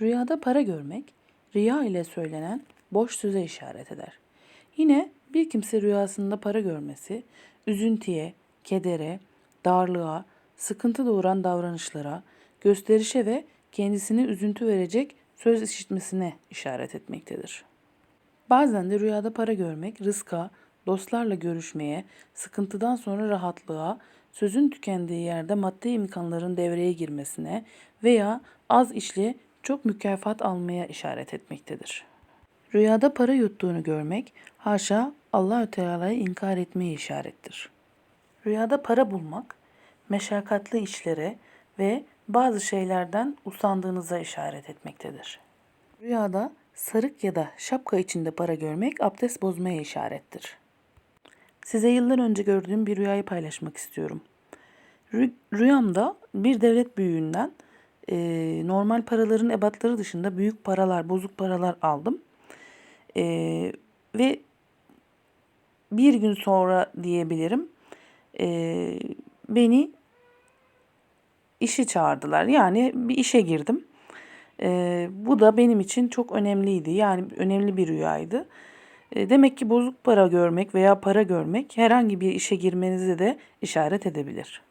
Rüyada para görmek, riya ile söylenen boş söze işaret eder. Yine bir kimse rüyasında para görmesi, üzüntüye, kedere, darlığa, sıkıntı doğuran davranışlara, gösterişe ve kendisine üzüntü verecek söz işitmesine işaret etmektedir. Bazen de rüyada para görmek, rızka, dostlarla görüşmeye, sıkıntıdan sonra rahatlığa, sözün tükendiği yerde maddi imkanların devreye girmesine veya az işle çok mükafat almaya işaret etmektedir. Rüyada para yuttuğunu görmek, haşa Allahü Teala'yı inkar etmeye işarettir. Rüyada para bulmak, meşakkatli işlere ve bazı şeylerden usandığınıza işaret etmektedir. Rüyada sarık ya da şapka içinde para görmek abdest bozmaya işarettir. Size yıllar önce gördüğüm bir rüyayı paylaşmak istiyorum. Rü- rüyamda bir devlet büyüğünden eee, normal paraların ebatları dışında büyük paralar, bozuk paralar aldım. Eee, ve bir gün sonra diyebilirim eee, beni işe çağırdılar. Yani bir işe girdim. Eee, bu da benim için çok önemliydi. Yani önemli bir rüyaydı. E, demek ki bozuk para görmek veya para görmek herhangi bir işe girmenize de işaret edebilir.